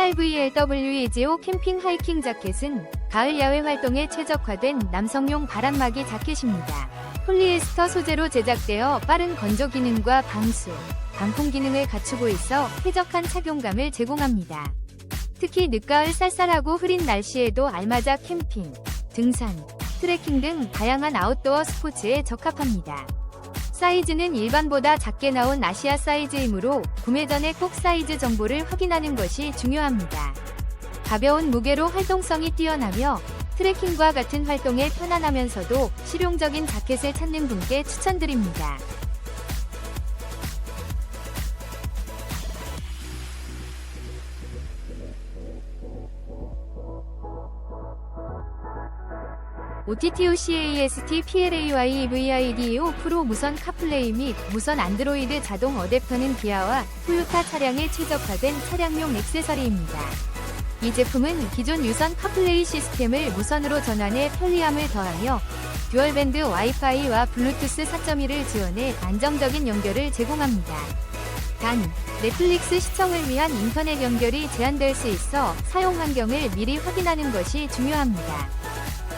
PRVLWEGO 캠핑 하이킹 자켓은 가을 야외 활동에 최적화된 남성용 바람막이 자켓입니다. 폴리에스터 소재로 제작되어 빠른 건조 기능과 방수, 방풍 기능을 갖추고 있어 쾌적한 착용감을 제공합니다. 특히 늦가을 쌀쌀하고 흐린 날씨에도 알맞아 캠핑, 등산, 트레킹 등 다양한 아웃도어 스포츠에 적합합니다. 사이즈는 일반보다 작게 나온 아시아 사이즈이므로 구매 전에 꼭 사이즈 정보를 확인하는 것이 중요합니다. 가벼운 무게로 활동성이 뛰어나며 트레킹과 같은 활동에 편안하면서도 실용적인 자켓을 찾는 분께 추천드립니다. OTTOCAST PLAY VIDEO 프로 무선 카플레이 및 무선 안드로이드 자동 어댑터는 기아와 토요타 차량에 최적화된 차량용 액세서리입니다. 이 제품은 기존 유선 카플레이 시스템을 무선으로 전환해 편리함을 더하며 듀얼밴드 와이파이와 블루투스 4.1을 지원해 안정적인 연결을 제공합니다. 단, 넷플릭스 시청을 위한 인터넷 연결이 제한될 수 있어 사용 환경을 미리 확인하는 것이 중요합니다.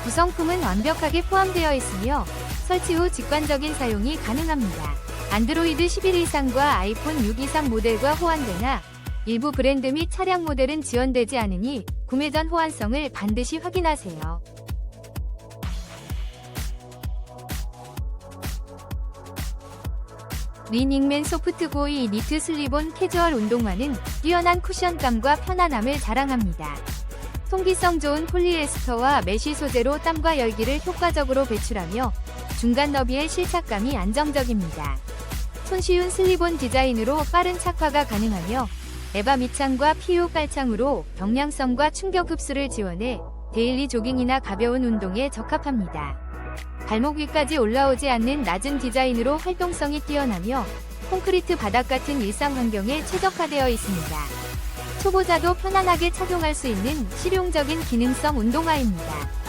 구성품은 완벽하게 포함되어 있으며 설치 후 직관적인 사용이 가능합니다. 안드로이드 11 이상과 아이폰 6 이상 모델과 호환되나 일부 브랜드 및 차량 모델은 지원되지 않으니 구매 전 호환성을 반드시 확인하세요. 리닝맨 소프트고이 니트 슬리본 캐주얼 운동화는 뛰어난 쿠션감과 편안함을 자랑합니다. 통기성 좋은 폴리에스터와 메쉬 소재로 땀과 열기를 효과적으로 배출하며 중간 너비의 실착감이 안정적입니다. 손쉬운 슬리본 디자인으로 빠른 착화가 가능하며 에바 밑창과 PU 깔창으로 경량성과 충격 흡수를 지원해 데일리 조깅이나 가벼운 운동에 적합합니다. 발목 위까지 올라오지 않는 낮은 디자인으로 활동성이 뛰어나며 콘크리트 바닥 같은 일상 환경에 최적화되어 있습니다. 초보자도 편안하게 착용할 수 있는 실용적인 기능성 운동화입니다.